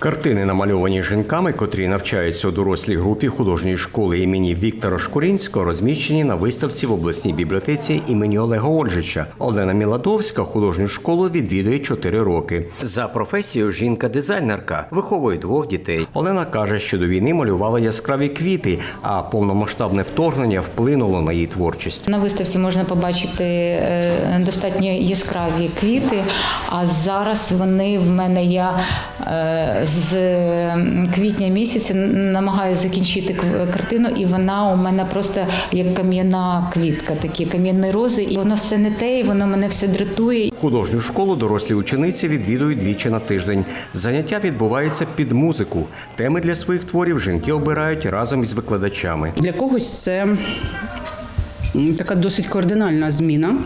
Картини намальовані жінками, котрі навчаються у дорослій групі художньої школи імені Віктора Шкурінського, розміщені на виставці в обласній бібліотеці імені Олега Ольжича. Олена Міладовська художню школу відвідує 4 роки. За професією жінка-дизайнерка виховує двох дітей. Олена каже, що до війни малювала яскраві квіти, а повномасштабне вторгнення вплинуло на її творчість. На виставці можна побачити е, достатньо яскраві квіти, а зараз вони в мене я е, з квітня місяця намагаюся закінчити картину, і вона у мене просто як кам'яна квітка, такі кам'яні рози, і воно все не те, і воно мене все дратує. Художню школу дорослі учениці відвідують двічі на тиждень. Заняття відбуваються під музику. Теми для своїх творів жінки обирають разом із викладачами. Для когось це така досить кардинальна зміна.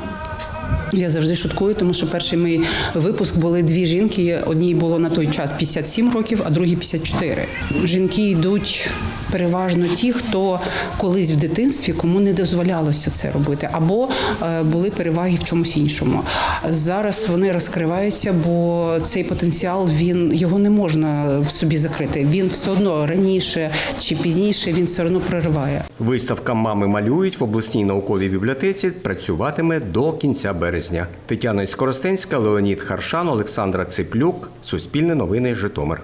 Я завжди шуткую, тому що перший мій випуск були дві жінки. Одній було на той час 57 років, а другій 54. Жінки йдуть переважно ті, хто колись в дитинстві кому не дозволялося це робити, або е, були переваги в чомусь іншому. Зараз вони розкриваються, бо цей потенціал він його не можна в собі закрити. Він все одно раніше чи пізніше він все одно прориває. Виставка Мами малюють в обласній науковій бібліотеці працюватиме до кінця березня. Тетяна Скоростенська, Леонід Харшан, Олександра Циплюк. Суспільне новини Житомир.